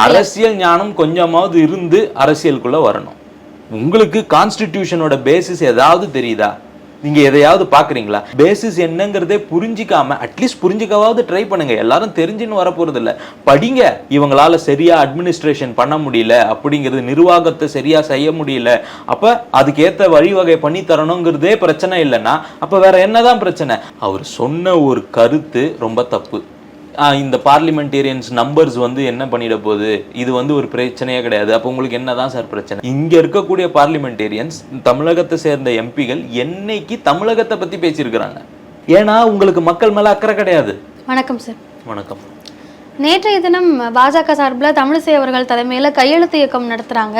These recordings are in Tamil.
அரசியல் ஞானம் கொஞ்சமாவது இருந்து அரசியலுக்குள்ள வரணும். உங்களுக்கு கான்ஸ்டிடியூஷனோட பேசிஸ் ஏதாவது தெரியுதா? நீங்க எதையாவது பாக்குறீங்களா பேசிஸ் என்னங்கிறதே புரிஞ்சிக்காம அட்லீஸ்ட் புரிஞ்சுக்கவாவது ட்ரை பண்ணுங்க. எல்லாரும் தெரிஞ்சுன்னு வர போறது இல்ல படிங்க. இவங்களால சரியா அட்மினிஸ்ட்ரேஷன் பண்ண முடியல அப்படிங்கிறது நிர்வாகத்தை சரியா செய்ய முடியல. அப்ப அதுக்கேத்த வழிவகை பண்ணி தரணுங்கிறதே பிரச்சனை இல்லைன்னா அப்ப வேற என்னதான் பிரச்சனை? அவர் சொன்ன ஒரு கருத்து ரொம்ப தப்பு. இந்த பார்லிமெண்டேரியன்ஸ் நம்பர்ஸ் வந்து என்ன பண்ணிட போகுது? இது வந்து ஒரு பிரச்சனையே கிடையாது. அப்போ உங்களுக்கு என்னதான் சார் பிரச்சனை? இங்க இருக்கக்கூடிய பார்லிமெண்டேரியன்ஸ் தமிழகத்தை சேர்ந்த எம்பிகள் என்னைக்கு தமிழகத்தை பத்தி பேசியிருக்கிறாங்க? ஏன்னா உங்களுக்கு மக்கள் மேல அக்கறை கிடையாது. வணக்கம் சார். வணக்கம். நேற்றைய தினம் பாஜக சார்பில் தமிழிசை அவர்கள் தலைமையில் கையெழுத்து இயக்கம் நடத்துறாங்க.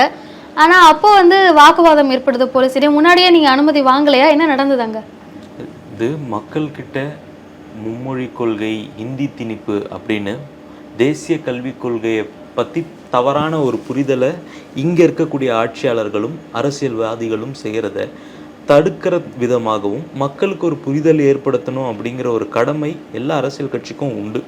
ஆனா அப்போ வந்து வாக்குவாதம் ஏற்படுது போலீஸிடையே முன்னாடியே நீங்க அனுமதி வாங்கலையா? என்ன நடந்ததுங்க இது மக்கள்கிட்ட மும்மொழி கொள்கை இந்தி திணிப்பு அப்படின்னு தேசிய கல்விக் கொள்கையை பற்றி தவறான ஒரு புரிதலை இங்கே இருக்கக்கூடிய ஆட்சியாளர்களும் அரசியல்வாதிகளும் செய்கிறத தடுக்கிற விதமாகவும் மக்களுக்கு ஒரு புரிதல் ஏற்படுத்தணும் அப்படிங்கிற ஒரு கடமை எல்லா அரசியல் கட்சிக்கும் உண்டு.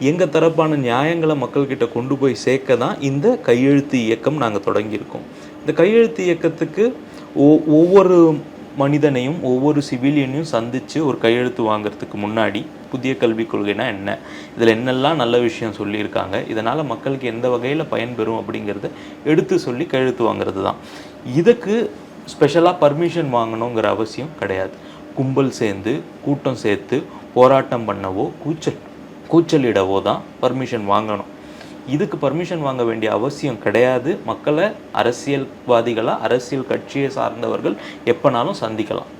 எங்கள் தரப்பான நியாயங்களை மக்கள்கிட்ட கொண்டு போய் சேர்க்க தான் இந்த கையெழுத்து இயக்கம் நாங்கள் தொடங்கியிருக்கோம். இந்த கையெழுத்து இயக்கத்துக்கு ஒ- ஒவ்வொரு மனிதனையும் ஒவ்வொரு சிவிலியனையும் சந்தித்து ஒரு கையெழுத்து வாங்குறதுக்கு முன்னாடி புதிய கல்விக் கொள்கைனா என்ன? இதில் என்னெல்லாம் நல்ல விஷயம் சொல்லியிருக்காங்க? இதனால் மக்களுக்கு எந்த வகையில் பயன்பெறும் அப்படிங்கிறத எடுத்து சொல்லி கையெழுத்து வாங்குறது தான் இதுக்கு ஸ்பெஷலாக பர்மிஷன் வாங்கணுங்கிற அவசியம் கிடையாது. கும்பல் சேர்ந்து கூட்டம் சேர்த்து போராட்டம் பண்ணவோ கூச்சல் கூச்சலிடவோ தான் பர்மிஷன் வாங்கணும். இதுக்கு பர்மிஷன் வாங்க வேண்டிய அவசியம் கிடையாது. மக்களை அரசியல்வாதிகளா அரசியல் கட்சியை சார்ந்தவர்கள் எப்பனாலும் சந்திக்கலாம்.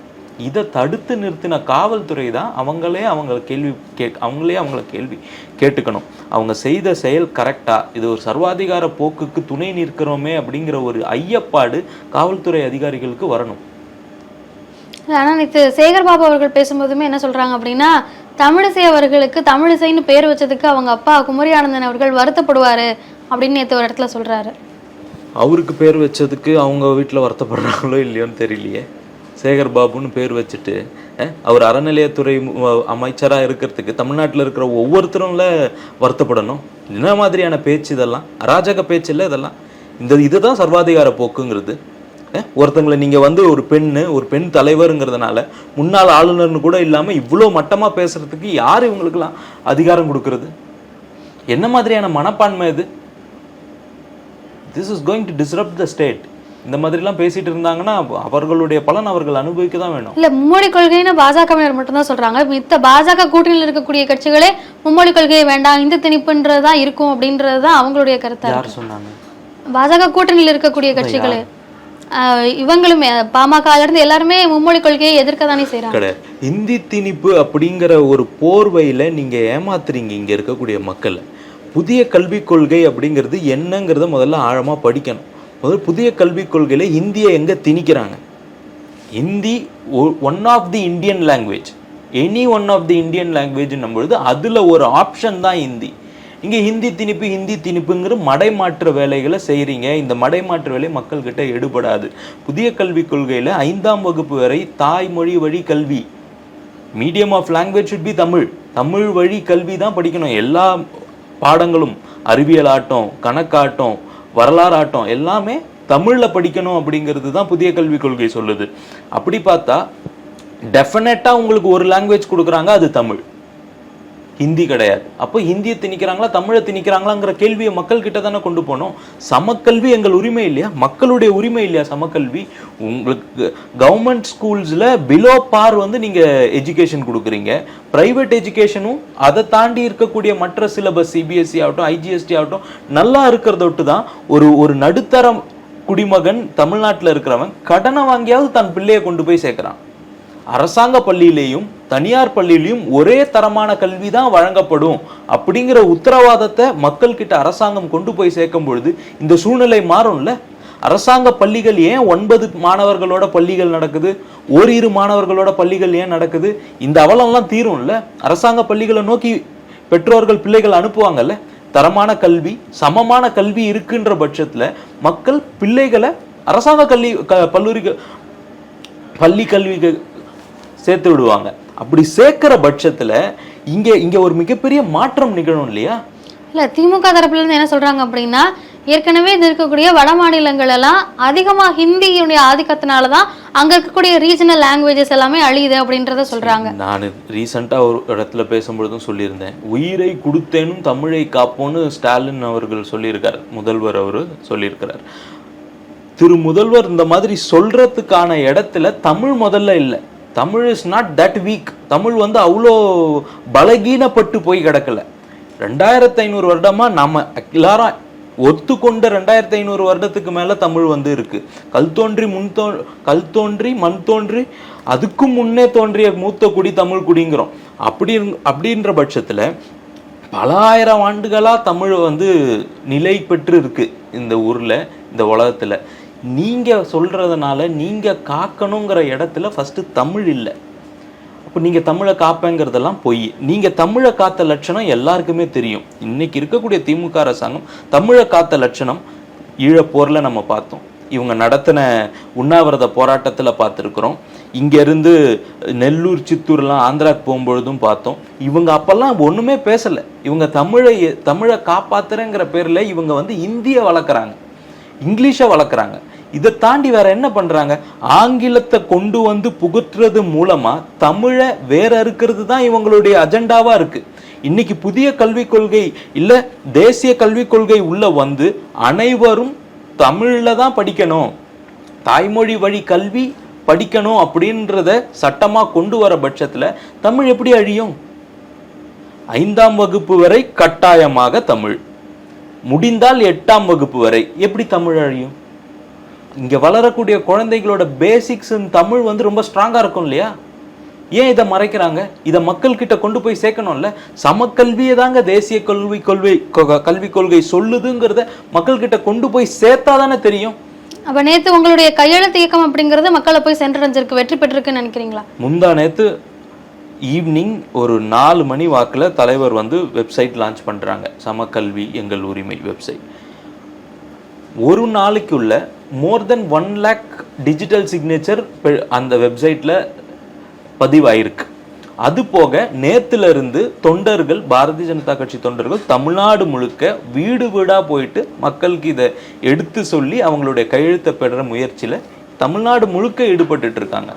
இதை தடுத்து நிறுத்தின காவல்துறை தான் அவங்களே அவங்கள கேள்வி கே அவங்களே அவங்கள கேள்வி கேட்டுக்கணும். அவங்க செய்த செயல் கரெக்டா இது ஒரு சர்வாதிகார போக்குக்கு துணை நிற்கிறோமே அப்படிங்கிற ஒரு ஐயப்பாடு காவல்துறை அதிகாரிகளுக்கு வரணும். ஆனா நேற்று சேகர் பாபு அவர்கள் பேசும்போதுமே என்ன சொல்றாங்க அப்படின்னா தமிழிசை அவர்களுக்கு தமிழிசைன்னு பேர் வச்சதுக்கு அவங்க அப்பா குமரி ஆனந்தன் அவர்கள் வருத்தப்படுவாரு அப்படின்னு நேற்று ஒரு இடத்துல சொல்றாரு. அவருக்கு பேர் வச்சதுக்கு அவங்க வீட்டில் வருத்தப்படுறாங்களோ இல்லையோன்னு தெரியலையே. சேகர் பாபுன்னு பேர் வச்சுட்டு அவர் அறநிலையத்துறை அமைச்சராக இருக்கிறதுக்கு தமிழ்நாட்டில் இருக்கிற ஒவ்வொருத்தரும்ல வருத்தப்படணும். என்ன மாதிரியான பேச்சு இதெல்லாம்? அராஜக பேச்சு இல்லை இதெல்லாம்? இந்த இதுதான் சர்வாதிகார போக்குங்கிறது. ஒருத்தங்களை நீங்கள் வந்து ஒரு பெண்ணு ஒரு பெண் தலைவருங்கிறதுனால முன்னாள் ஆளுநர்னு கூட இல்லாமல் இவ்வளோ மட்டமாக பேசுறதுக்கு யார் இவங்களுக்கெல்லாம் அதிகாரம் கொடுக்கறது? என்ன மாதிரியான மனப்பான்மை இது? This is going to disrupt the state இந்த மாதிரிலாம் பேசிட்டு இருந்தாங்கன்னா அவர்களுடைய பலன் அவர்கள் அனுபவிக்க தான் வேணும். இல்ல மும்மொழி கொள்கைன்னு பாஜகவினர் மட்டும்தான் சொல்றாங்க. மித்த பாஜக கூட்டணியில் இருக்கக்கூடிய கட்சிகளே மும்மொழி கொள்கையை வேண்டாம் இந்த திணிப்புன்றது தான் இருக்கும் அப்படின்றது தான் அவங்களுடைய கருத்தா. யார் சொன்னாங்க? பாஜக கூட்டணியில் இருக்கக்கூடிய கட்சிகளே. இவங்களுமே பாமக இருந்து எல்லாருமே மும்மொழி கொள்கையை எதிர்க்க தானே செய்றாங்க. கிடையாது. இந்தி திணிப்பு அப்படிங்கிற ஒரு போர்வையில நீங்க ஏமாத்துறீங்க இங்க இருக்கக்கூடிய மக்களை. புதிய கல்விக் கொள்கை அப்படிங்கிறது என்னங்கிறத முதல்ல ஆழமா படிக்கணும். முதல்ல புதிய கல்விக் கொள்கையில இந்தியை எங்க திணிக்கிறாங்க? Hindi one of the Indian language any one of the Indian language பொழுது அதுல ஒரு ஆப்ஷன் தான் ஹிந்தி இங்கே ஹிந்தி திணிப்பு ஹிந்தி திணிப்புங்கிற மடைமாற்று வேலைகளை செய்கிறீங்க இந்த மடைமாற்று வேலை மக்கள்கிட்ட எடுபடாது. புதிய கல்விக் கொள்கையில் ஐந்தாம் வகுப்பு வரை தாய்மொழி வழி கல்வி. Medium of language should be Tamil. Tamil வழி கல்வி தான் படிக்கணும். எல்லா பாடங்களும் அறிவியல் ஆட்டம் கணக்காட்டம் வரலாறு ஆட்டம் எல்லாமே தமிழில் படிக்கணும் அப்படிங்கிறது தான் புதிய கல்விக் கொள்கை சொல்லுது. அப்படி பார்த்தா டெஃபினட்டாக உங்களுக்கு ஒரு லாங்குவேஜ் கொடுக்குறாங்க அது தமிழ். ஹிந்தி கிடையாது. அப்போ ஹிந்தியை திணிக்கிறாங்களா தமிழை திணிக்கிறாங்களாங்கிற கேள்வியை மக்கள் கிட்ட தானே கொண்டு போனோம். சமக்கல்வி எங்கள் உரிமை இல்லையா? மக்களுடைய உரிமை இல்லையா சமக்கல்வி? உங்களுக்கு கவர்மெண்ட் ஸ்கூல்ஸில் பிலோ பார் வந்து நீங்கள் எஜுகேஷன் கொடுக்குறீங்க. ப்ரைவேட் எஜுகேஷனும் அதை தாண்டி இருக்கக்கூடிய மற்ற சிலபஸ் சிபிஎஸ்சி ஆகட்டும் ஐஜிஎஸ்டி ஆகட்டும் நல்லா இருக்கிறத விட்டு தான் ஒரு ஒரு நடுத்தர குடிமகன் தமிழ்நாட்டில் இருக்கிறவன் கடனை வாங்கியாவது தன் பிள்ளையை கொண்டு போய் சேர்க்குறான். அரசாங்க பள்ளியிலேயும் தனியார் பள்ளியிலையும் ஒரே தரமான கல்வி தான் வழங்கப்படும் அப்படிங்கிற உத்தரவாதத்தை மக்கள் கிட்ட அரசாங்கம் கொண்டு போய் சேர்க்கும் பொழுது இந்த சூழ்நிலை மாறும்ல? அரசாங்க பள்ளிகள் ஏன் ஒன்பது மாணவர்களோட பள்ளிகள் நடக்குது? ஓரிரு மாணவர்களோட பள்ளிகள் ஏன் நடக்குது? இந்த அவலம்லாம் தீரும்ல? அரசாங்க பள்ளிகளை நோக்கி பெற்றோர்கள் பிள்ளைகள் அனுப்புவாங்கல்ல? தரமான கல்வி சமமான கல்வி இருக்குன்ற பட்சத்தில் மக்கள் பிள்ளைகளை அரசாங்க கல்வி க- பல்லூரி பள்ளி கல்விக்கு சேர்த்து விடுவாங்க. அப்படி சேர்க்கிற பட்சத்துல இங்க இங்க ஒரு மிகப்பெரிய மாற்றம் நிகழும் இல்லையா? இல்ல திமுக தரப்புல இருந்து என்ன சொல்றாங்க அப்படின்னா ஏற்கனவே இது இருக்கக்கூடிய வட மாநிலங்கள் எல்லாம் அதிகமா ஹிந்தியுடைய ஆதிக்கத்தினால தான் அங்க இருக்கக்கூடிய ரீஜனல் லாங்குவேஜஸ் எல்லாமே அழியுது அப்படின்றத சொல்றாங்க. நான் ரீசெண்டாக ஒரு இடத்துல பேசும்பொழுதும் சொல்லியிருந்தேன். உயிரை கொடுத்தேனும் தமிழை காப்போன்னு ஸ்டாலின் அவர்கள் சொல்லியிருக்கார். முதல்வர் அவர் சொல்லியிருக்கிறார். திரு முதல்வர் இந்த மாதிரி சொல்றதுக்கான இடத்துல தமிழ் முதல்ல இல்லை. Tamil is not that weak Tamil வந்து அவ்வளோ பலகீனப்பட்டு போய் கிடக்கல. ரெண்டாயிரத்து ஐநூறு வருடமா நம்ம எல்லாரும் ஒத்துக்கொண்ட ரெண்டாயிரத்து ஐநூறு வருடத்துக்கு மேலே தமிழ் வந்து இருக்கு. கல் தோன்றி முன் தோ கல் தோன்றி மண் தோன்றி அதுக்கும் முன்னே தோன்றிய மூத்த குடி தமிழ் குடிங்கிறோம். அப்படி அப்படின்ற பட்சத்தில் பல ஆயிரம் ஆண்டுகளாக தமிழ் வந்து நிலை பெற்று இருக்கு இந்த ஊரில் இந்த உலகத்தில். நீங்கள் சொல்கிறதுனால நீங்கள் காக்கணுங்கிற இடத்துல ஃபஸ்ட்டு தமிழ் இல்லை. அப்போ நீங்கள் தமிழை காப்பேங்கிறதெல்லாம் பொய். நீங்கள் தமிழை காத்த லட்சணம் எல்லாருக்குமே தெரியும். இன்றைக்கி இருக்கக்கூடிய திமுக அரசாங்கம் தமிழை காத்த லட்சணம் ஈழப்போரில் நம்ம பார்த்தோம். இவங்க நடத்தின உண்ணாவிரத போராட்டத்தில் பார்த்துருக்குறோம். இங்கேருந்து நெல்லூர் சித்தூர்லாம் ஆந்திராக்கு போகும்பொழுதும் பார்த்தோம். இவங்க அப்போல்லாம் ஒன்றுமே பேசலை. இவங்க தமிழை தமிழை காப்பாற்றுறேங்கிற பேரில் இவங்க வந்து இந்தியை வளர்க்குறாங்க. இங்கிலீஷை வளர்க்குறாங்க. இதை தாண்டி வேற என்ன பண்றாங்க? ஆங்கிலத்தை கொண்டு வந்து புகுத்துறது மூலமா தமிழை வேற இருக்கிறது தான் இவங்களுடைய அஜெண்டாவா இருக்கு. இன்னைக்கு புதிய கல்விக் கொள்கை இல்ல தேசிய கல்விக் கொள்கை உள்ள வந்து அனைவரும் தமிழ்ல தான் படிக்கணும். தாய்மொழி வழி கல்வி படிக்கணும் அப்படின்றத சட்டமாக கொண்டு வர பட்சத்தில் தமிழ் எப்படி அழியும்? ஐந்தாம் வகுப்பு வரை கட்டாயமாக தமிழ். முடிந்தால் எட்டாம் வகுப்பு வரை எப்படி தமிழ் அழியும்? இங்க வளரக்கூடிய குழந்தைகளோட பேசிக்ஸ் தமிழ் வந்து ரொம்ப ஸ்ட்ராங்கா இருக்கும் இல்லையா? ஏன் இதை மறைக்கிறாங்க? இதை மக்கள் கிட்ட கொண்டு போய் சேர்க்கணும்ல? சமக்கல்வியை தாங்க தேசிய கல்வி கொள்கை கல்விக் கொள்கை சொல்லுதுங்கிறத மக்கள் கிட்ட கொண்டு போய் சேர்த்தா தானே தெரியும். அப்ப நேத்து உங்களுடைய கையெழுத்து இயக்கம் அப்படிங்கிறது மக்களை போய் சென்றடைஞ்சிருக்கு வெற்றி பெற்றிருக்குன்னு நினைக்கிறீங்களா? முந்தா நேத்து ஈவினிங் ஒரு நாலு மணி வாக்குல தலைவர் வந்து வெப்சைட் லான்ச் பண்றாங்க. சமக்கல்வி எங்கள் உரிமை வெப்சைட் ஒரு நாளைக்குள்ள more than one lakh digital signature அந்த வெப்சைட்டில் பதிவாயிருக்கு. அது போக நேத்திலிருந்து தொண்டர்கள் பாரதிய ஜனதா கட்சி தொண்டர்கள் தமிழ்நாடு முழுக்க வீடு வீடாக போயிட்டு மக்களுக்கு இதை எடுத்து சொல்லி அவங்களுடைய கையெழுத்தை பெற முயற்சியில் தமிழ்நாடு முழுக்க ஈடுபட்டு இருக்காங்க.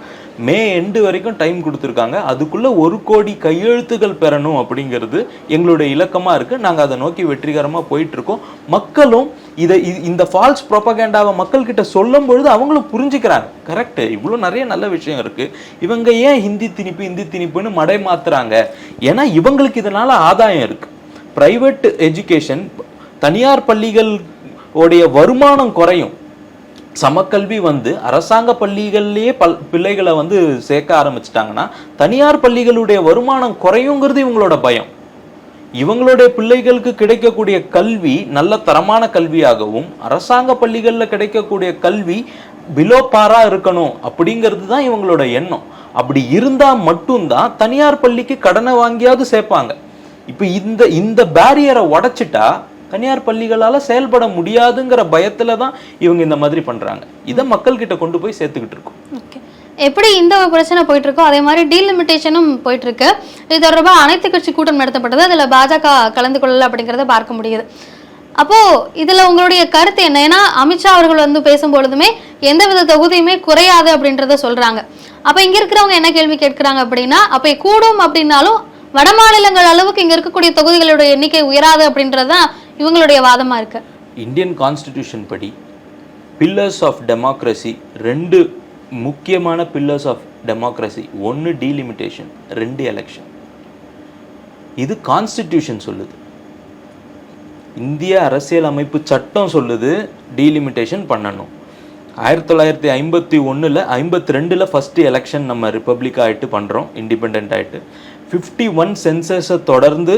மே எண்டு வரைக்கும் டைம் கொடுத்துருக்காங்க. அதுக்குள்ளே ஒரு கோடி கையெழுத்துகள் பெறணும் அப்படிங்கிறது எங்களுடைய இலக்கமாக இருக்குது நாங்கள் அதை நோக்கி வெற்றிகரமாக போயிட்டுருக்கோம். மக்களும் இதை இந்த ஃபால்ஸ் ப்ரொபகேண்டாவை மக்கள்கிட்ட சொல்லும் பொழுது அவங்களும் புரிஞ்சுக்கிறாங்க. கரெக்டு இவ்வளோ நிறைய நல்ல விஷயம் இருக்குது இவங்க ஏன் ஹிந்தி திணிப்பு ஹிந்தி திணிப்புன்னு மடை மாத்துறாங்க? ஏன்னா இவங்களுக்கு இதனால் ஆதாயம் இருக்குது ப்ரைவேட் எஜுகேஷன் தனியார் பள்ளிகள் உடைய வருமானம் குறையும். சமக்கல்வி வந்து அரசாங்க பள்ளிகள்லேயே பல் பிள்ளைகளை வந்து சேர்க்க ஆரம்பிச்சிட்டாங்கன்னா தனியார் பள்ளிகளுடைய வருமானம் குறையுங்கிறது இவங்களோட பயம். இவங்களுடைய பிள்ளைகளுக்கு கிடைக்கக்கூடிய கல்வி நல்ல தரமான கல்வியாகவும் அரசாங்க பள்ளிகளில் கிடைக்கக்கூடிய கல்வி பிலோ பாரா இருக்கணும் அப்படிங்கிறது தான் இவங்களோட எண்ணம். அப்படி இருந்தால் மட்டும்தான் தனியார் பள்ளிக்கு கடனை வாங்கியாவது சேர்ப்பாங்க. இப்போ இந்த இந்த பேரியரை உடைச்சிட்டா தனியார் பள்ளிகளால செயல்பட முடியாதுங்கிற பயத்துல தான் இவங்க இந்த மாதிரி பண்றாங்க. இதை மக்கள் கிட்ட கொண்டு போய் சேர்த்துக்கிட்டு இருக்கோம். ஓகே. எப்படி இந்த பிரச்சனை போயிட்டு இருக்கோ அதே மாதிரி டீலிமிட்டேஷனும் போயிட்டு இருக்கு. இது தொடர்பாக அனைத்து கட்சி கூட்டம் நடத்தப்பட்டது. அதுல பாஜக கலந்து கொள்ளல அப்படிங்கறத பார்க்க முடியுது. அப்போ இதுல உங்களுடைய கருத்து என்ன? ஏன்னா அமித்ஷா அவர்கள் வந்து பேசும்பொழுதுமே எந்தவித தொகுதியுமே குறையாது அப்படின்றத சொல்றாங்க. அப்ப இங்க இருக்கிறவங்க என்ன கேள்வி கேட்கிறாங்க அப்படின்னா அப்ப கூடும் அப்படின்னாலும் வட மாநிலங்கள் அளவுக்கு இங்க இருக்கக்கூடிய தொகுதிகளுடைய எண்ணிக்கை உயராது அப்படின்றதுதான் இவங்களுடைய வாதமாக இருக்கு. இந்தியன் கான்ஸ்டிடியூஷன் படி பில்லர்ஸ் ஆஃப் டெமோக்ரஸி ரெண்டு முக்கியமான பில்லர்ஸ் ஆஃப் டெமோக்ரஸி ஒன்று டீலிமிட்டேஷன் ரெண்டு எலெக்ஷன் இது கான்ஸ்டிடியூஷன் சொல்லுது. இந்திய அரசியல் அமைப்பு சட்டம் சொல்லுது டீலிமிட்டேஷன் பண்ணணும். ஆயிரத்தி தொள்ளாயிரத்தி ஐம்பத்தி ஒன்றில் ஐம்பத்தி ரெண்டில் ஃபஸ்ட்டு எலெக்ஷன் நம்ம ரிப்பப்ளிக் ஆகிட்டு பண்ணுறோம் இண்டிபெண்ட் ஆகிட்டு ஃபிஃப்டி ஒன் சென்சஸை தொடர்ந்து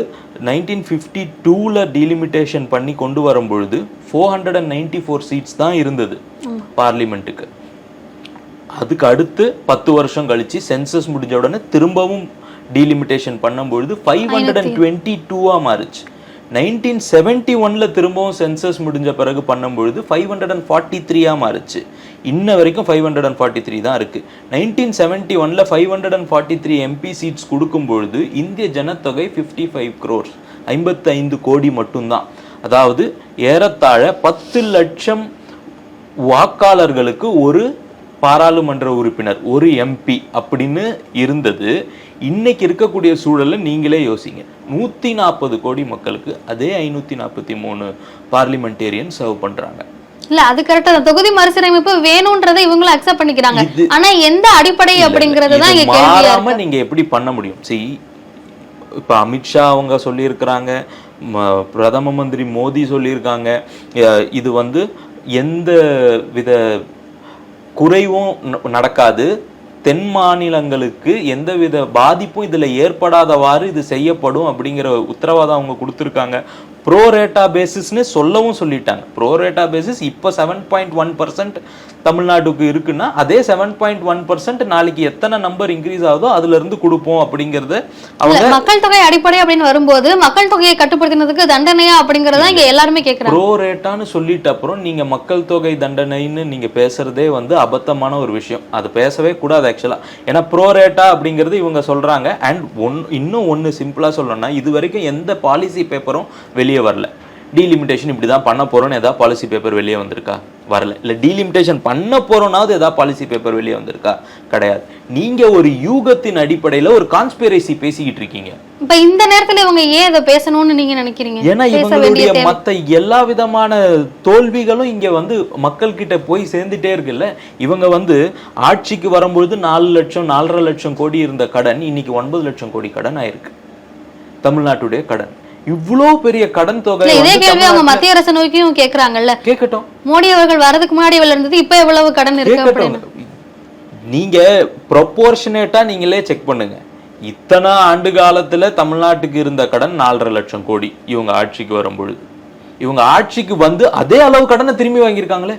நைன்டீன் ஃபிஃப்டி டூவில் டீலிமிட்டேஷன் பண்ணி கொண்டு வரும் பொழுது four hundred and ninety four seats தான் இருந்தது பார்லிமெண்ட்டுக்கு அதுக்கு அடுத்து பத்து வருஷம் கழிச்சு சென்சஸ் முடிஞ்ச உடனே திரும்பவும் டீலிமிட்டேஷன் பண்ணும்பொழுது ஃபைவ் ஹண்ட்ரட் அண்ட் டுவெண்ட்டி டூவாக மாறுச்சு. நைன்டீன் செவன்டி ஒன்ல திரும்பவும் சென்சஸ் முடிஞ்ச பிறகு பண்ணும்பொழுது ஃபைவ் ஹண்ட்ரட் அண்ட் ஃபார்ட்டி த்ரீயா மாறுச்சு. இன்ன வரைக்கும் five hundred and forty three தான் இருக்குது நைன்டீன் செவன்டி ஒனில் five hundred and forty three MP seats கொடுக்கும்பொழுது இந்திய ஜனத்தொகை ஃபிஃப்டி ஃபைவ் க்ரோர்ஸ் ஐம்பத்தைந்து கோடி மட்டும்தான். அதாவது ஏறத்தாழ பத்து லட்சம் வாக்காளர்களுக்கு ஒரு பாராளுமன்ற உறுப்பினர் ஒரு எம்பி அப்படின்னு இருந்தது. இன்னைக்கு இருக்கக்கூடிய சூழலை நீங்களே யோசிங்க. நூற்றி நாற்பது கோடி மக்களுக்கு அதே ஐநூற்றி நாற்பத்தி மூணு பார்லிமெண்டேரியன் சர்வ் பண்ணுறாங்க இல்ல அது கரெக்டா தான். தொகுதி மறுசீரமைப்பு வேணும்ன்றதை இவங்களும் அக்செப்ட் பண்ணிக்கிறாங்க. ஆனா எந்த அடிப்படை அப்படிங்கறது தான் இங்க கேள்வியா நீங்க எப்படி பண்ண முடியும்? see இப்ப அமித்ஷா அவங்க சொல்லியிருக்கிறாங்க பிரதம மந்திரி மோடி சொல்லியிருக்காங்க. இது வந்து எந்த வித குறைவும் நடக்காது. தென் மாநிலங்களுக்கு எந்தவித பாதிப்பும் இதுல ஏற்படாதவாறு இது செய்யப்படும் அப்படிங்கிற உத்தரவாதம் அவங்க கொடுத்துருக்காங்க. ப்ரோ ரேட்டா பேசிஸ்னு சொல்லவும் சொல்லிட்டாங்க. ப்ரோ ரேட்டா பேசிஸ் இப்போ செவன் பாயிண்ட் ஒன் பர்சன்ட் தமிழ்நாட்டுக்கு இருக்குன்னா அதே செவன் பாயிண்ட் ஒன் பர்சன்ட் நாளைக்கு எத்தனை நம்பர் இன்க்ரீஸ் ஆகுதோ அதுல இருந்து கொடுப்போம் அப்படிங்கறத அவங்க மக்கள் தொகை அடிப்படை அப்படின்னு வரும்போது மக்கள் தொகையை கட்டுப்படுத்தினதுக்கு தண்டனையா அப்படிங்கறத இங்க எல்லாருமே கேக்குறாங்க. ப்ரோ ரேட்டான்னு சொல்லிட்ட அப்புறம் நீங்க மக்கள் தொகை தண்டனைன்னு நீங்க பேசுறதே வந்து அபத்தமான ஒரு விஷயம். அது பேசவே கூடாது ஆக்சுவலா ஏன்னா ப்ரோ ரேட்டா அப்படிங்கிறது இவங்க சொல்றாங்க. அண்ட் ஒன் இன்னும் ஒன்னு சிம்பிளா சொல்லணும்னா இது வரைக்கும் எந்த பாலிசி பேப்பரும் வெளியே வரல. டீலிமிட்டேஷன் இப்படி தான் பண்ண போறோம்னு ஏதாவது பாலிசி பேப்பர் வெளியே வந்திருக்கா? வரல. இல்ல டீலிமிட்டேஷன் பண்ண போறோம்னாவது ஏதாவது பாலிசி பேப்பர் வெளியே வந்திருக்கா? கிடையாது. நீங்க ஒரு யூகத்தின் அடிப்படையில ஒரு கான்ஸ்பிரசி பேசிக்கிட்டு இருக்கீங்க. இப்ப இந்த நேரத்துல இவங்க ஏன் இதை பேசணும்னு நீங்க நினைக்கிறீங்க? ஏன்னா இவங்களுடைய மத்த எல்லா விதமான தோல்விகளும் இங்க வந்து மக்கள் கிட்ட போய் சேர்ந்துட்டே இருக்குல்ல. இவங்க வந்து ஆட்சிக்கு வரும்பொழுது நாலு லட்சம் நாலரை லட்சம் கோடி இருந்த கடன் இன்னைக்கு ஒன்பது லட்சம் கோடி கடன் ஆயிருக்கு. தமிழ்நாட்டுடைய கடன். இவ்வளோ பெரிய கடன் தொகை இதே கேள்வி அவங்க மத்திய அரசு நோக்கியும் கேக்குறாங்கல்ல. கேட்கட்டும். மோடி அவர்கள் வரதுக்கு முன்னாடி இவ்வளவு இருந்தது இப்ப எவ்வளவு கடன் இருக்கு நீங்க ப்ரொபோர்ஷனேட்டா நீங்களே செக் பண்ணுங்க. இத்தனை ஆண்டு காலத்துல தமிழ்நாட்டுக்கு இருந்த கடன் நாலரை லட்சம் கோடி இவங்க ஆட்சிக்கு வரும் பொழுது இவங்க ஆட்சிக்கு வந்து அதே அளவு கடனை திரும்பி வாங்கியிருக்காங்களே.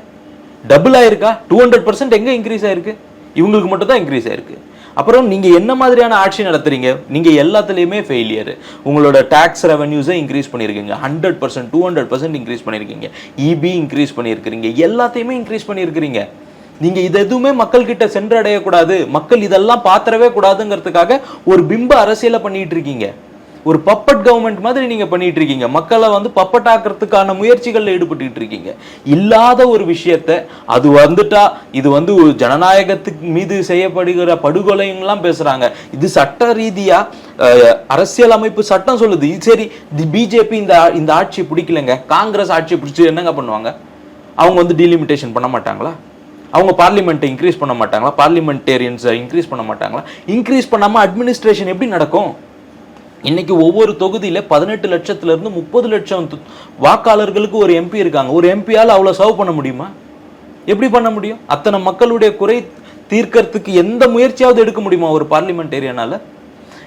டபுள் ஆயிருக்கா? டூ ஹண்ட்ரட் பர்சன்ட் எங்க இன்க்ரீஸ் ஆயிருக்கு? இவங்களுக்கு மட்டும் தான் இன்க்ரீஸ் ஆயிருக்கு. அப்புறம் நீங்கள் என்ன மாதிரியான ஆட்சி நடத்துறீங்க? நீங்கள் எல்லாத்துலேயுமே ஃபெயிலியர் உங்களோட டேக்ஸ் ரெவன்யூஸை இன்க்ரீஸ் பண்ணியிருக்கீங்க. Hundred percent two hundred percent increase பண்ணியிருக்கீங்க. இபி இன்க்ரீஸ் பண்ணியிருக்கிறீங்க. எல்லாத்தையுமே இன்க்ரீஸ் பண்ணியிருக்கிறீங்க. நீங்கள் இது எதுவுமே மக்கள்கிட்ட சென்றடையக்கூடாது. மக்கள் இதெல்லாம் பாத்திரவே கூடாதுங்கிறதுக்காக ஒரு பிம்ப அரசியலை பண்ணிட்டு இருக்கீங்க. ஒரு பப்பட் கவர்மெண்ட் மாதிரி நீங்க பண்ணிட்டு இருக்கீங்க. மக்களை வந்து பப்பட்டாக்குறதுக்கான முயற்சிகள்ல ஈடுபட்டு இருக்கீங்க. இல்லாத ஒரு விஷயத்த அது வந்துட்டா இது வந்து ஒரு ஜனநாயகத்துக்கு மீது செய்யப்படுகிற படுகொலைங்கெல்லாம் பேசுறாங்க. இது சட்ட ரீதியா அரசியல் அமைப்பு சட்டம் சொல்லுது. இது சரி பிஜேபி இந்த இந்த ஆட்சி பிடிக்கலங்க. காங்கிரஸ் ஆட்சி பிடிச்சி என்னங்க பண்ணுவாங்க? அவங்க வந்து டிலிமிட்டேஷன் பண்ண மாட்டாங்களா? அவங்க பார்லிமெண்ட்டை இன்க்ரீஸ் பண்ண மாட்டாங்களா? பார்லிமெண்டேரியன்ஸை இன்க்ரீஸ் பண்ண மாட்டாங்களா? இன்க்ரீஸ் பண்ணாமல் அட்மினிஸ்ட்ரேஷன் எப்படி நடக்கும்? இன்னைக்கு ஒவ்வொரு தொகுதியில பதினெட்டு லட்சத்துல இருந்து முப்பது லட்சம் வாக்காளர்களுக்கு ஒரு எம்பி இருக்காங்க. ஒரு எம்பியால அவ்வளவு சர்வ் பண்ண முடியுமா? எப்படி பண்ண முடியும்? அத்தனை மக்களுடைய குறை தீர்க்கறதுக்கு எந்த முயற்சியாவது எடுக்க முடியுமா ஒரு பார்லிமெண்டேரியனால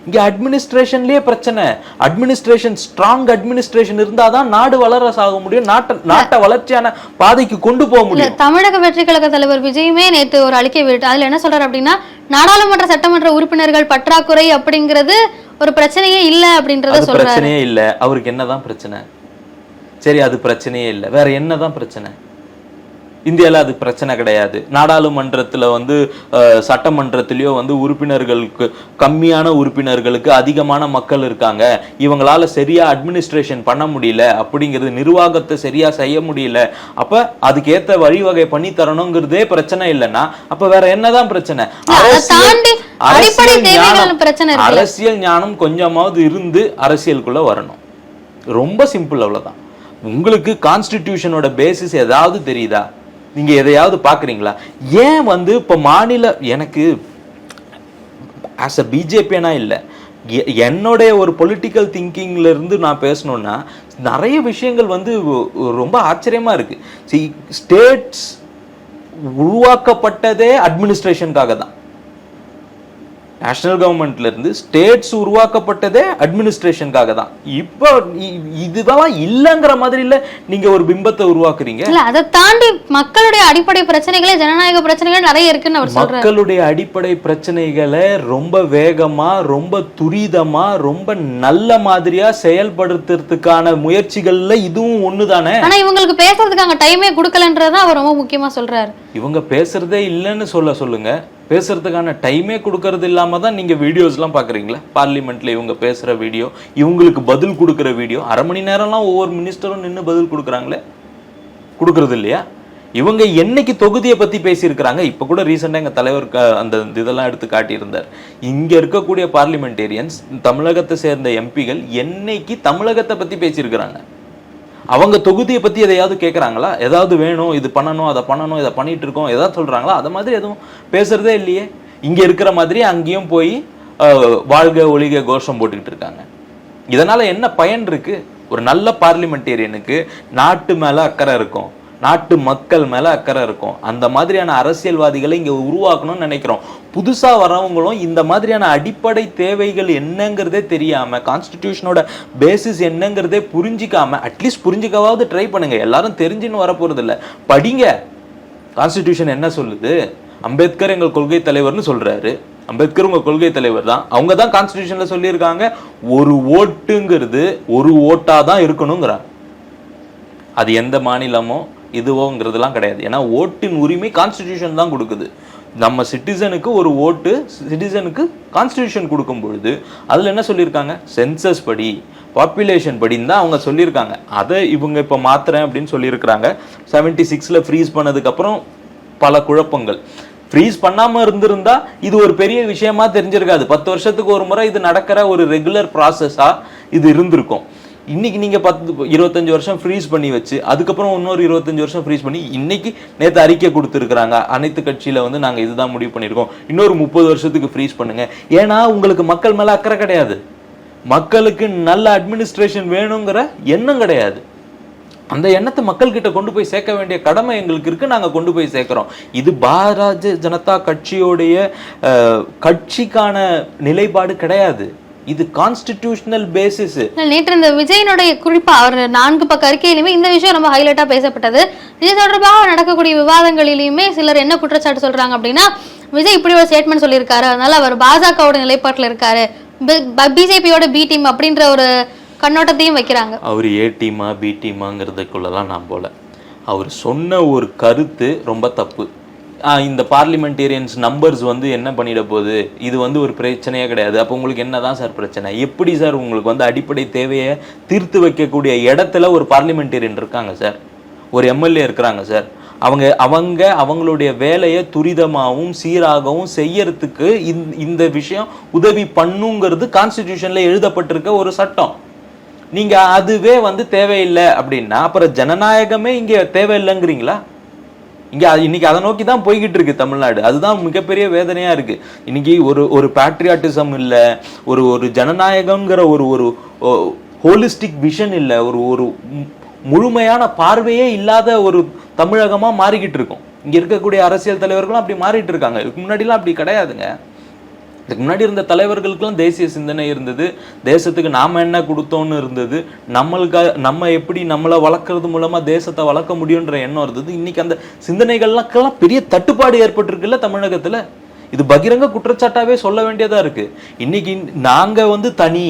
இங்க அட்மினிஸ்ட்ரேஷன்லயே பிரச்சனை. அட்மினிஸ்ட்ரேஷன் ஸ்ட்ராங் அட்மினிஸ்ட்ரேஷன் இருந்தாதான் நாடு வளர சாக முடியும். நாட்டை நாட்டை வளர்ச்சியான பாதைக்கு கொண்டு போக முடியும். தமிழக வெற்றி கழக தலைவர் விஜயுமே நேத்து ஒரு அறிக்கை விட்டு அதுல என்ன சொல்றாரு அப்படின்னா நாடாளுமன்ற சட்டமன்ற உறுப்பினர்கள் பற்றாக்குறை அப்படிங்கிறது ஒரு பிரச்சனையே இல்ல அப்படின்றத சொல்றாரு. பிரச்சனையே இல்ல. அவருக்கு என்னதான் பிரச்சனை? சரி அது பிரச்சனையே இல்ல. வேற என்னதான் பிரச்சனை? இந்தியால அது பிரச்சனை கிடையாது. நாடாளுமன்றத்துல வந்து சட்டமன்றத்திலயோ வந்து உறுப்பினர்களுக்கு கம்மியான உறுப்பினர்களுக்கு அதிகமான மக்கள் இருக்காங்க. இவங்களால சரியா அட்மினிஸ்ட்ரேஷன் பண்ண முடியல. அப்படிங்கிறது நிர்வாகத்தை சரியா செய்ய முடியல. அப்ப அதுக்கேத்த வழிவகை பண்ணி தரணுங்கிறதே பிரச்சனை இல்லைன்னா அப்ப வேற என்னதான் பிரச்சனை? அரசியல்- ஞானம். பிரச்சனை இருக்குல்ல அரசியல் ஞானம் கொஞ்சமாவது இருந்து அரசியலுக்குள்ள வரணும். ரொம்ப சிம்பிள் அவ்வளவுதான். உங்களுக்கு கான்ஸ்டிடியூஷனோட பேசிஸ் ஏதாவது தெரியுதா? நீங்க எதையாவது பாக்குறீங்களா ஏன் வந்து இப்ப மாநில எனக்கு ஆஸ் அ பிஜேபியனா இல்லை. என்னுடைய ஒரு பொலிட்டிக்கல் திங்கிங்ல இருந்து நான் பேசணும்னா நிறைய விஷயங்கள் வந்து ரொம்ப ஆச்சரியமா இருக்கு. ஸ்டேட்ஸ் உருவாக்கப்பட்டதே அட்மினிஸ்ட்ரேஷனுக்காக தான். நேஷனல் கவர்மெண்ட்ல இருந்து ஸ்டேட்ஸ் உருவாக்கப்பட்டதே அட்மினிஸ்ட்ரேஷனுக்காக தான். இப்போ இ- இதுதெல்லாம் இல்லைங்கிற மாதிரி இல்ல நீங்க ஒரு பிம்பத்தை உருவாக்குறீங்க. இல்ல அதை தாண்டி மக்களுடைய அடிப்படை பிரச்சனைகளே ஜனநாயக பிரச்சனைகள் நிறைய இருக்குன்னு அவர் மக்களுடைய அடிப்படை பிரச்சனைகளை ரொம்ப வேகமா ரொம்ப துரிதமா ரொம்ப நல்ல மாதிரியா செயல்படுத்துறதுக்கான முயற்சிகள்ல இதுவும் ஒண்ணுதானே? ஆனா இவங்களுக்கு பேசுறதுக்கு அங்க டைமே கொடுக்கலன்றதான் அவர் ரொம்ப முக்கியமா சொல்றாரு. இவங்க பேசுறதே இல்லைன்னு சொல்ல சொல்லுங்க. பேசுறதுக்கான டைமே கொடுக்கறது இல்லாம தான் நீங்கள் வீடியோஸ்லாம் பார்க்குறீங்களா பார்லிமெண்ட்ல இவங்க பேசுற வீடியோ இவங்களுக்கு பதில் கொடுக்குற வீடியோ அரை மணி நேரம்லாம் ஒவ்வொரு மினிஸ்டரும் நின்று பதில் கொடுக்குறாங்களே? கொடுக்கறது இல்லையா? இவங்க என்னைக்கு தொகுதியை பத்தி பேசியிருக்கிறாங்க? இப்போ கூட ரீசெண்டா எங்கள் தலைவர் அந்த இதெல்லாம் எடுத்து காட்டியிருந்தார். இங்கே இருக்கக்கூடிய பார்லிமெண்டேரியன்ஸ் தமிழகத்தை சேர்ந்த எம்பிகள் என்னைக்கு தமிழகத்தை பத்தி பேசியிருக்கிறாங்க? அவங்க தொகுதியை பத்தி எதையாவது கேட்குறாங்களா ஏதாவது வேணும் இது பண்ணணும் அதை பண்ணணும் இதை பண்ணிட்டு இருக்கோம் ஏதாவது சொல்கிறாங்களா அதை மாதிரி எதுவும் பேசுறதே இல்லையே. இங்கே இருக்கிற மாதிரி அங்கேயும் போய் வாழ்க ஒளிக கோஷம் போட்டுக்கிட்டு இருக்காங்க. இதனால என்ன பயன் இருக்கு? ஒரு நல்ல பார்லிமெண்டேரியனுக்கு நாட்டு மேல அக்கறை இருக்கும். நாட்டு மக்கள் மேல அக்கறை இருக்கும். அந்த மாதிரியான அரசியல்வாதிகளை இங்க உருவாக்கணும்னு நினைக்கிறோம். புதுசாக வரவங்களும் இந்த மாதிரியான அடிப்படை தேவைகள் என்னங்கிறதே தெரியாமல் கான்ஸ்டிடியூஷனோட பேசிஸ் என்னங்கிறதே புரிஞ்சிக்காமல் அட்லீஸ்ட் புரிஞ்சிக்கவாவது ட்ரை பண்ணுங்கள் எல்லாரும் தெரிஞ்சுன்னு வரப்போறது இல்ல படிங்க. கான்ஸ்டிடியூஷன் என்ன சொல்லுது? அம்பேத்கர் எங்கள் கொள்கை தலைவர்னு சொல்கிறாரு அம்பேத்கர் உங்கள் கொள்கை தலைவர் தான். அவங்க தான் கான்ஸ்டியூஷனில் சொல்லியிருக்காங்க. ஒரு ஓட்டுங்கிறது ஒரு ஓட்டாக தான் இருக்கணுங்கிறாங்க அது எந்த மாநிலமோ இதுவோங்கிறதுலாம் கிடையாது. ஏன்னா ஓட்டின் உரிமை கான்ஸ்டிடியூஷன் தான் கொடுக்குது. நம்ம சிட்டிசனுக்கு ஒரு ஓட்டு சிட்டிசனுக்கு கான்ஸ்டியூஷன் கொடுக்கும் பொழுது அதில் என்ன சொல்லியிருக்காங்க? சென்சஸ் படி பாப்புலேஷன் படின்னு தான் அவங்க சொல்லியிருக்காங்க. அதை இவங்க இப்போ மாத்துறேன் அப்படின்னு சொல்லியிருக்கிறாங்க. செவன்டி சிக்ஸில் ஃப்ரீஸ் பண்ணதுக்கப்புறம் பல குழப்பங்கள். ஃப்ரீஸ் பண்ணாமல் இருந்திருந்தா இது ஒரு பெரிய விஷயமா தெரிஞ்சிருக்காது. பத்து வருஷத்துக்கு ஒரு முறை இது நடக்கிற ஒரு ரெகுலர் ப்ராசஸாக இது இருந்திருக்கும். இன்னைக்கு நீங்க பத்து இருபத்தஞ்சு வருஷம் ஃப்ரீஸ் பண்ணி வச்சு அதுக்கப்புறம் இன்னொரு இருபத்தஞ்சு வருஷம் ஃப்ரீஸ் பண்ணி இன்னைக்கு நேற்று அறிக்கை கொடுத்துருக்காங்க அனைத்து கட்சியில வந்து நாங்க இதுதான் முடிவு பண்ணியிருக்கோம். இன்னொரு முப்பது வருஷத்துக்கு ஃப்ரீஸ் பண்ணுங்க. ஏன்னா உங்களுக்கு மக்கள் மேல அக்கறை கிடையாது. மக்களுக்கு நல்ல அட்மினிஸ்ட்ரேஷன் வேணுங்கிற எண்ணம் கிடையாது. அந்த எண்ணத்தை மக்கள்கிட்ட கொண்டு போய் சேர்க்க வேண்டிய கடமை எங்களுக்கு இருக்கு. நாங்கள் கொண்டு போய் சேர்க்குறோம். இது பாரதிய ஜனதா கட்சியோடைய கட்சிக்கான நிலைப்பாடு கிடையாது. இது கான்ஸ்டிடியூஷனல் பேசிஸ் நேற்று இந்த விஜயனுடைய குறிப்பா அவர் நான்கு பக்க அறிக்கையிலுமே இந்த விஷயம் ரொம்ப ஹைலைட்டா பேசப்பட்டது. இது தொடர்பாக நடக்கக்கூடிய விவாதங்களிலுமே சிலர் என்ன குற்றச்சாட்டு சொல்றாங்க அப்படின்னா விஜய் இப்படி ஒரு ஸ்டேட்மெண்ட் சொல்லியிருக்காரு. அதனால அவர் பாஜகவோட நிலைப்பாட்டுல இருக்காரு. பிஜேபியோட பி டீம் அப்படின்ற ஒரு கண்ணோட்டத்தையும் வைக்கிறாங்க. அவர் ஏ டீமா பி டீமாங்கிறதுக்குள்ளலாம் நான் போல. அவர் சொன்ன ஒரு கருத்து ரொம்ப தப்பு. இந்த பார்லிமெண்டேரியன்ஸ் நம்பர்ஸ் வந்து என்ன பண்ணிட போகுது? இது வந்து ஒரு பிரச்சனையே கிடையாது. அப்போ உங்களுக்கு என்ன தான் சார் பிரச்சனை? எப்படி சார் உங்களுக்கு வந்து அடிப்படை தேவையை தீர்த்து வைக்கக்கூடிய இடத்துல ஒரு பார்லிமெண்டேரியன் இருக்காங்க சார்? ஒரு எம்எல்ஏ இருக்கிறாங்க சார். அவங்க அவங்க அவங்களுடைய வேலையை துரிதமாகவும் சீராகவும் செய்யறதுக்கு இந்த- இந்த விஷயம் உதவி பண்ணுங்கிறது கான்ஸ்டிடியூஷன்ல எழுதப்பட்டிருக்க ஒரு சட்டம். நீங்க அதுவே வந்து தேவையில்லை அப்படின்னா அப்புறம் ஜனநாயகமே இங்க தேவையில்லைங்கிறீங்களா? இங்கே அது- இன்னைக்கு அதை நோக்கி தான் போய்கிட்டு இருக்கு தமிழ்நாடு. அதுதான் மிகப்பெரிய வேதனையாக இருக்கு. இன்னைக்கு ஒரு ஒரு பேட்ரியாட்டிசம் இல்லை ஒரு ஒரு ஜனநாயகம்ங்கிற ஒரு ஒரு ஹோலிஸ்டிக் விஷன் இல்லை ஒரு ஒரு மு- முழுமையான பார்வையே இல்லாத ஒரு தமிழகமாக மாறிக்கிட்டு இருக்கும். இங்கே இருக்கக்கூடிய அரசியல் தலைவர்களும் அப்படி மாறிட்டு இருக்காங்க. இதுக்கு முன்னாடிலாம் அப்படி கிடையாதுங்க. இதுக்கு முன்னாடி இருந்த தலைவர்களுக்கெல்லாம் தேசிய சிந்தனை இருந்தது. தேசத்துக்கு நாம் என்ன கொடுத்தோம்னு இருந்தது. நம்மளுக்கு நம்ம எப்படி நம்மளை வளர்க்குறது மூலமாக தேசத்தை வளர்க்க முடியுன்ற எண்ணம் இருந்தது. இன்னைக்கு அந்த சிந்தனைகள்லாம் பெரிய தட்டுப்பாடு ஏற்பட்டிருக்குல்ல தமிழகத்தில். இது பகிரங்க குற்றச்சாட்டாவே சொல்ல வேண்டியதாக இருக்கு. இன்னைக்கு நாங்கள் வந்து தனி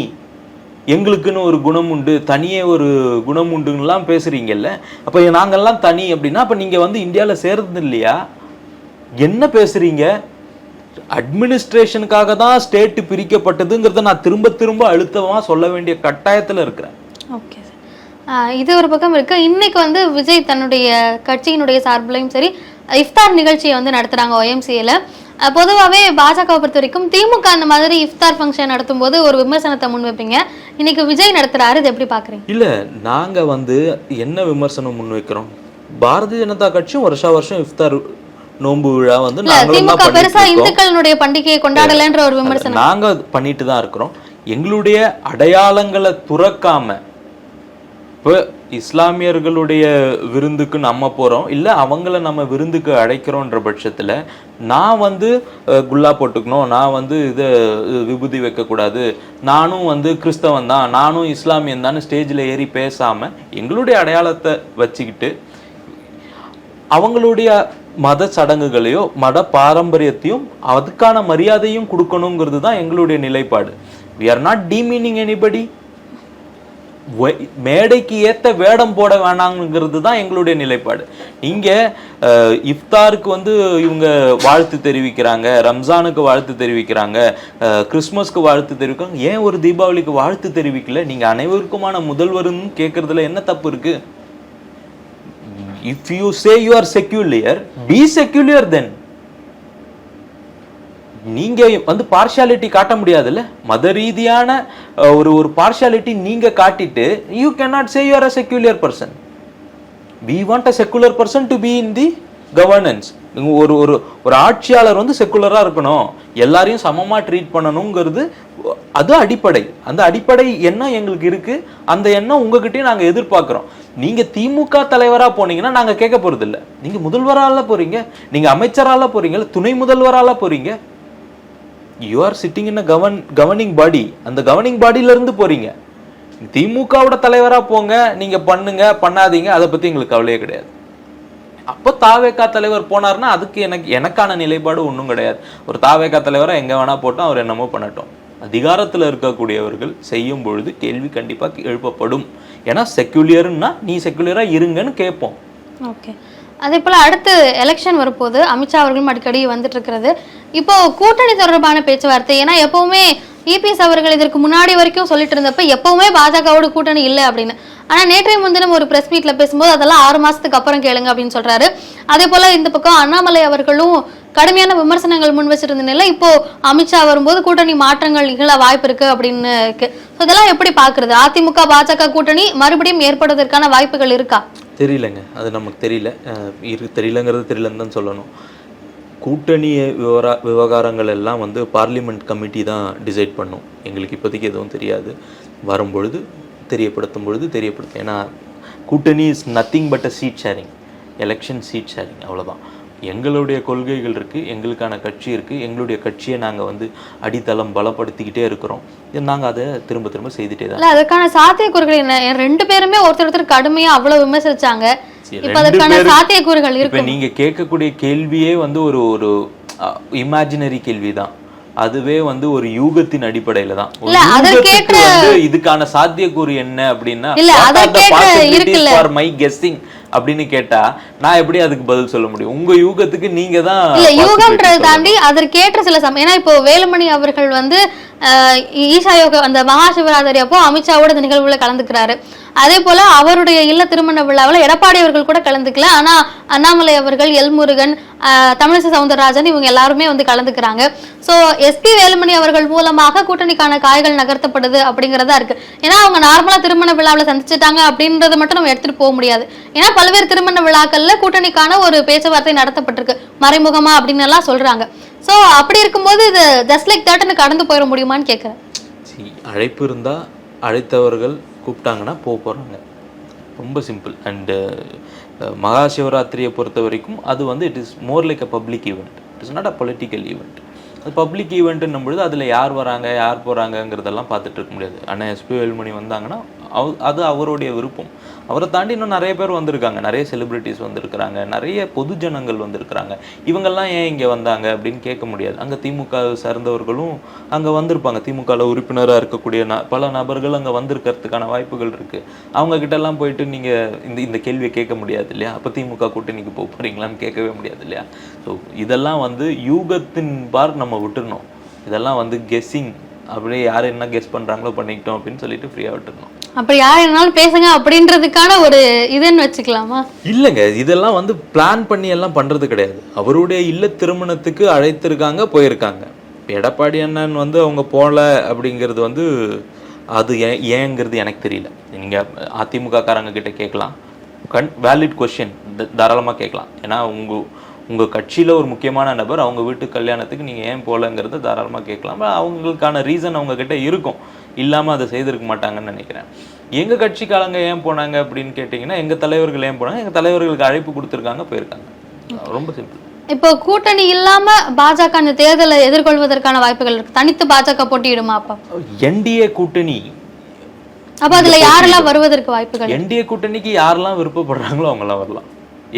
எங்களுக்குன்னு ஒரு குணம் உண்டு தனியே ஒரு குணம் உண்டுங்கலாம் பேசுறீங்கல்ல. அப்போ நாங்கெல்லாம் தனி அப்படின்னா அப்போ நீங்கள் வந்து இந்தியாவில் சேர்றது இல்லையா? என்ன பேசுறீங்க? அட்மினிஸ்ட்ரேஷனுக்காக தான் ஸ்டேட் பிரிக்கப்பட்டதுங்கிறத நான் திரும்ப திரும்ப அழுத்தமா சொல்ல வேண்டிய கட்டாயத்துல இருக்கிறேன். ஓகே சார் இது ஒரு பக்கம் இருக்கு. இன்னைக்கு வந்து விஜய் தன்னுடைய கட்சியினுடைய சார்பிலையும் சரி இஃப்தார் நிகழ்ச்சியை வந்து நடத்துறாங்க ஒஎம்சிஏல பொதுவாகவே பாஜகவை பொறுத்த வரைக்கும் திமுக அந்த மாதிரி இஃப்தார் ஃபங்க்ஷன் நடத்தும் போது ஒரு விமர்சனத்தை முன்வைப்பீங்க இன்னைக்கு விஜய் நடத்துறாரு இது எப்படி பாக்குறீங்க இல்ல நாங்க வந்து என்ன விமர்சனம் முன்வைக்கிறோம் பாரதிய ஜனதா கட்சியும் வருஷா வருஷம் இஃப்தார் நோன்பு விழா வந்து திமுக பெருசா. இந்துக்களுடைய பண்டிகையை கொண்டாடலன்ற ஒரு விமர்சனம். நாங்க பண்ணிட்டு தான் இருக்கிறோம். எங்களுடைய அடையாளங்களை துறக்காம இப்போ இஸ்லாமியர்களுடைய விருந்துக்கு நம்ம போகிறோம் இல்லை அவங்கள நம்ம விருந்துக்கு அழைக்கிறோன்ற பட்சத்தில் நான் வந்து குல்லா போட்டுக்கணும். நான் வந்து இதை விபூதி வைக்கக்கூடாது. நானும் வந்து கிறிஸ்தவன் தான். நானும் இஸ்லாமியன் தான். ஸ்டேஜில் ஏறி பேசாமல் எங்களுடைய அடையாளத்தை வச்சுக்கிட்டு அவங்களுடைய மத சடங்குகளையோ மத பாரம்பரியத்தையும் அதுக்கான மரியாதையும் கொடுக்கணுங்கிறது தான் எங்களுடைய நிலைப்பாடு. We are not demeaning anybody மேடைக்கு ஏற்ற வேடம் போட வேணாங்கிறது தான் எங்களுடைய நிலைப்பாடு. இங்க இஃப்தாருக்கு வந்து இவங்க வாழ்த்து தெரிவிக்கிறாங்க ரம்ஜானுக்கு வாழ்த்து தெரிவிக்கிறாங்க கிறிஸ்மஸ்க்கு வாழ்த்து தெரிவிக்கிறாங்க. ஏன் ஒரு தீபாவளிக்கு வாழ்த்து தெரிவிக்கல? நீங்க அனைவருக்குமான முதல்வருன்னு கேட்கறதுல என்ன தப்பு இருக்கு? If you say you are secular be secular then நீங்க வந்து பார்ஷியாலிட்டி காட்ட முடியாதுல்ல? மத ரீதியான ஒரு ஒரு பார்ஷியாலிட்டி நீங்க காட்டிட்டு you cannot say you're a secular person we want a secular person to be in the governance ஒரு ஒரு ஒரு ஆட்சியாளர் வந்து செக்குலராக இருக்கணும். எல்லாரையும் சமமாக ட்ரீட் பண்ணணுங்கிறது அது அடிப்படை. அந்த அடிப்படை எண்ணம் எங்களுக்கு இருக்குது அந்த எண்ணம் உங்ககிட்டயும் நாங்கள் எதிர்பார்க்குறோம். நீங்கள் திமுக தலைவராக போனீங்கன்னா நாங்கள் கேட்க போறது நீங்கள் முதல்வரால் போகிறீங்க நீங்கள் அமைச்சரால் அமைச்சரால துணை முதல்வரால் போகிறீங்க you are sitting in a govern governing body அந்த கவர்னிங் பாடியிலேருந்து போகிறீங்க திமுகவோட தலைவராக போங்க நீங்கள் பண்ணுங்க பண்ணாதீங்க அதை பற்றி எங்களுக்கு கவலையே கிடையாது. அப்போ தாவேக்கா தலைவர் போனார்னா அதுக்கு எனக்கு எனக்கான நிலைப்பாடு ஒன்றும் கிடையாது. ஒரு தாவேக்கா தலைவராக எங்கே வேணால் போட்டோம் அவர் என்னமோ பண்ணட்டும். அதிகாரத்தில் இருக்கக்கூடியவர்கள் செய்யும் பொழுது கேள்வி கண்டிப்பாக எழுப்பப்படும். ஏன்னா செக்குலியர்னா நீ செக்குலியரா இருங்கன்னு கேட்போம். ஓகே அதே போல அடுத்து எலெக்ஷன் வரும்போது அமித்ஷா அவர்களும் அடிக்கடி வந்துட்டு இருக்கிறது இப்போ கூட்டணி தொடர்பான பேச்சுவார்த்தை ஏன்னா எப்பவுமே இபிஎஸ் அவர்கள் இதற்கு முன்னாடி வரைக்கும் சொல்லிட்டு இருந்தப்ப எப்பவுமே பாஜகவோட கூட்டணி இல்லை அப்படின்னு. ஆனால் நேற்றைய முன்தினம் ஒரு பிரஸ் மீட்ல பேசும்போது அதெல்லாம் ஆறு மாசத்துக்கு அப்புறம் கேளுங்க அப்படின்னு சொல்றாரு. அதே போல இந்த பக்கம் அண்ணாமலை அவர்களும் கடுமையான விமர்சனங்கள் முன் வச்சிருந்த நிலை இப்போ அமித்ஷா வரும்போது கூட்டணி மாற்றங்கள் நிகழ வாய்ப்பு இருக்கு அப்படின்னு இருக்கு இதெல்லாம் எப்படி பாக்குறது? அதிமுக பாஜக கூட்டணி மறுபடியும் ஏற்படுவதற்கான வாய்ப்புகள் இருக்கா? தெரியலங்க. அது நமக்கு தெரியல. இரு தெரியலங்கிறது தெரியலன்னு தான் சொல்லணும். கூட்டணி விவரா விவகாரங்கள் எல்லாம் வந்து பார்லிமெண்ட் கமிட்டி தான் டிசைட் பண்ணும். எங்களுக்கு இப்போதைக்கு எதுவும் தெரியாது. வரும்பொழுது தெரியப்படுத்தும் பொழுது தெரியப்படுத்தும். ஏன்னா கூட்டணி is nothing but a seat sharing election seat sharing அவ்வளவுதான். எங்களுடைய கொள்கைகள் இருக்குது எங்களுக்கான கட்சி இருக்குது எங்களுடைய கட்சியை நாங்கள் வந்து அடித்தளம் பலப்படுத்திக்கிட்டே இருக்கிறோம். நாங்கள் அதை திரும்ப திரும்ப செய்துட்டே தான் அதற்கான சாத்தியக்கூறுகள் என்ன? என் ரெண்டு பேருமே ஒருத்தர் ஒருத்தர் கடுமையா அவ்வளவு விமர்சிச்சாங்க. இப்ப அதற்கான சாத்தியக்கூறுகள் இருக்கு நீங்க கேட்கக்கூடிய கேள்வியே வந்து ஒரு ஒரு இமேஜினரி கேள்விதான். அதுவே வந்து ஒரு யூகத்தின் அடிப்படையில தான். வந்து இதுக்கான சாத்தியக்கூறு என்ன அப்படின்னா for my guessing அப்படின்னு கேட்டா நான் எப்படி அதுக்கு பதில் சொல்ல முடியும்? உங்க யூகத்துக்கு நீங்க தான் இல்ல யூகம்ன்றதை. தாண்டி அதற்கேற்ற சில சமயம் ஏன்னா இப்போ வேலுமணி அவர்கள் வந்து ஈஷா யோக அந்த மகா சிவராத்திரி அப்போ அமித்ஷாவோட இந்த நிகழ்வுல கலந்துக்கிறாரு. அதே போல அவருடைய இல்ல திருமண விழாவில் எடப்பாடி அவர்கள் கூட கலந்துக்கல. ஆனா அண்ணாமலை அவர்கள் எல்முருகன் தமிழிசை சவுந்தரராஜன் இவங்க எல்லாருமே வந்து கலந்துக்கிறாங்க. ஸோ எஸ்பி வேலுமணி அவர்கள் மூலமாக கூட்டணிக்கான காய்கள் நகர்த்தப்படுது அப்படிங்கிறதா இருக்கு. ஏன்னா அவங்க நார்மலா திருமண விழாவில் சந்திச்சிட்டாங்க அப்படின்றத மட்டும் நம்ம எடுத்துட்டு போக முடியாது. ஏன்னா பல்வேறு திருமண விழாக்கள்ல கூட்டணிக்கான ஒரு பேச்சுவார்த்தை நடத்தப்பட்டிருக்கு. மறைமுகமா அப்படின்னு எல்லாம் சொல்றாங்க. ஸோ அப்படி இருக்கும்போது இது ஜஸ்ட் லைக் தேட்டர்னு கடந்து போயிட முடியுமான்னு கேட்குறேன் சரி அழைப்பு இருந்தால் அழைத்தவர்கள் கூப்பிட்டாங்கன்னா போக போகிறாங்க ரொம்ப சிம்பிள் அண்டு uh, மகா சிவராத்திரியை பொறுத்த வரைக்கும் அது வந்து it is more like a public event it is not a political event அது பப்ளிக் ஈவெண்ட்டுன்னும் பொழுது அதில் யார் வராங்க யார் போகிறாங்கங்கிறதெல்லாம் பார்த்துட்டு இருக்க முடியாது. ஆனால் எஸ்பி வேல்மணி வந்தாங்கன்னா அவ் அது அவருடைய விருப்பம். அவரை தாண்டி இன்னும் நிறைய பேர் வந்திருக்காங்க. நிறைய செலிபிரிட்டிஸ் வந்திருக்கிறாங்க. நிறைய பொது ஜனங்கள் வந்திருக்கிறாங்க. இவங்கெல்லாம் ஏன் இங்கே வந்தாங்க அப்படின்னு கேட்க முடியாது. அங்கே திமுக சார்ந்தவர்களும் அங்கே வந்திருப்பாங்க. திமுகவில் உறுப்பினராக இருக்கக்கூடிய ந பல நபர்கள் அங்கே வந்திருக்கிறதுக்கான வாய்ப்புகள் இருக்குது அவங்கக்கிட்டலாம் போயிட்டு நீங்கள் இந்த இந்த கேள்வியை கேட்க முடியாது இல்லையா? அப்போ திமுக கூட்டணிக்கு போக போகிறீங்களான்னு கேட்கவே முடியாது இல்லையா? ஸோ இதெல்லாம் வந்து யூகத்தின் பார் நம்ம விட்டுறணும். இதெல்லாம் வந்து கெஸ்ஸிங் அப்படியே யார் என்ன கெஸ் பண்ணுறாங்களோ பண்ணிக்கிட்டோம் அப்படின்னு சொல்லிட்டு ஃப்ரீயாக விட்டுருணும் அப்படி யார் என்னாலும் பேசுங்க அப்படின்றதுக்கான ஒரு இதுன்னு வச்சுக்கலாமா? இல்லைங்க இதெல்லாம் வந்து பிளான் பண்ணி எல்லாம் பண்ணுறது கிடையாது. அவருடைய இல்ல திருமணத்துக்கு அழைத்திருக்காங்க போயிருக்காங்க. எடப்பாடி அண்ணன் வந்து அவங்க போகல அப்படிங்கிறது வந்து அது ஏ ஏங்கிறது எனக்கு தெரியல. நீங்கள் அதிமுககாரங்க கிட்ட கேட்கலாம். கண் வேலிட் கொஷின் தாராளமாக கேட்கலாம். ஏன்னா உங்கள் உங்கள் கட்சியில் ஒரு முக்கியமான நபர் அவங்க வீட்டு கல்யாணத்துக்கு நீங்கள் ஏன் போகலங்கிறத தாராளமாக கேட்கலாம். அவங்களுக்கான ரீசன் அவங்கக்கிட்ட இருக்கும். இல்லாம அதை செய்திருக்க மாட்டாங்கன்னு நினைக்கிறேன். எங்க கட்சிக்காரங்க ஏன் போனாங்க அப்படின்னு கேட்டிங்கன்னா எங்க தலைவர்கள் ஏன் போனாங்க எங்க தலைவர்களுக்கு அழைப்பு கொடுத்துருக்காங்க போயிருக்காங்க. ரொம்ப சிம்பிள் இப்போ கூட்டணி இல்லாம பாஜக இந்த தேர்தலை எதிர்கொள்வதற்கான வாய்ப்புகள் இருக்கு. தனித்து பாஜக போட்டியிடுமா அப்ப? என்டிஏ கூட்டணி. அப்ப அதுல யாரெல்லாம் வருவதற்கு வாய்ப்புகள்? என்டிஏ கூட்டணிக்கு யாரெல்லாம் விருப்பப்படுறாங்களோ அவங்கெல்லாம் வரலாம்.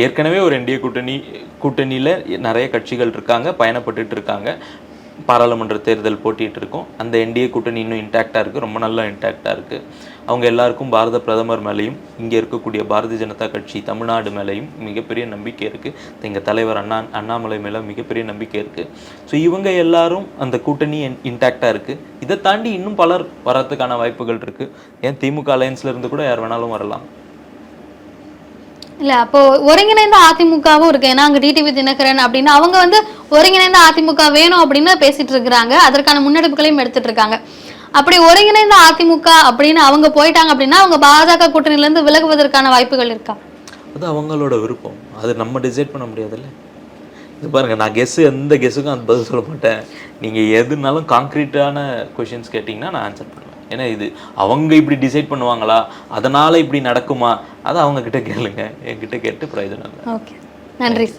ஏற்கனவே ஒரு என்டிஏ கூட்டணி கூட்டணியில நிறைய கட்சிகள் இருக்காங்க பயணப்பட்டுட்டு இருக்காங்க. பாராளுமன்ற தேர்தல் போட்டிகிட்டு இருக்கோம் அந்த என்டிஏ கூட்டணி இன்னும் இன்டாக்டாக இருக்கு. ரொம்ப நல்லா இன்டாக்டாக இருக்கு. அவங்க எல்லாருக்கும் பாரத பிரதமர் மேலேயும் இங்கே இருக்கக்கூடிய பாரதிய ஜனதா கட்சி தமிழ்நாடு மேலேயும் மிகப்பெரிய நம்பிக்கை இருக்குது எங்கள் தலைவர் அண்ணா அண்ணாமலை மேலே மிகப்பெரிய நம்பிக்கை இருக்குது ஸோ இவங்க எல்லாரும் அந்த கூட்டணி இன்டாக்டாக இருக்கு. இதை தாண்டி இன்னும் பலர் வரத்துக்கான வாய்ப்புகள் இருக்குது ஏன் திமுக அலையன்ஸ்லேருந்து கூட யார் வேணாலும் வரலாம். இல்ல அப்போ ஒருங்கிணைந்த அதிமுகவும் இருக்கு. ஏன்னா அங்க டிடிவி தினகரன் அப்படின்னு அவங்க வந்து ஒருங்கிணைந்த அதிமுக வேணும் அப்படின்னு பேசிட்டு இருக்கிறாங்க. அதற்கான முன்னெடுப்புகளையும் எடுத்துட்டு இருக்காங்க. அப்படி ஒருங்கிணைந்த அதிமுக அப்படின்னு அவங்க போயிட்டாங்க அப்படின்னா அவங்க பாஜக கூட்டணியில இருந்து விலகுவதற்கான வாய்ப்புகள் இருக்கா? அது அவங்களோட விருப்பம். அது நம்ம டிசைட் பண்ண முடியாதுல்ல. இது பாருங்க நான் கெஸ் எந்த கெஸ்ஸுக்கும் அந்த பதில் சொல்ல மாட்டேன். நீங்க எதுனாலும் கான்க்ரீட்டான கொஷின்ஸ் கேட்டிங்கன்னா நான் ஆன்சர் பண்ணுவேன். ஏன்னா இது அவங்க இப்படி டிசைட் பண்ணுவாங்களா? அதனால இப்படி நடக்குமா? அதை அவங்க கிட்ட கேளுங்க. என்கிட்ட கேட்டு பிரயோஜனம் இல்லை. ஓகே. நன்றி.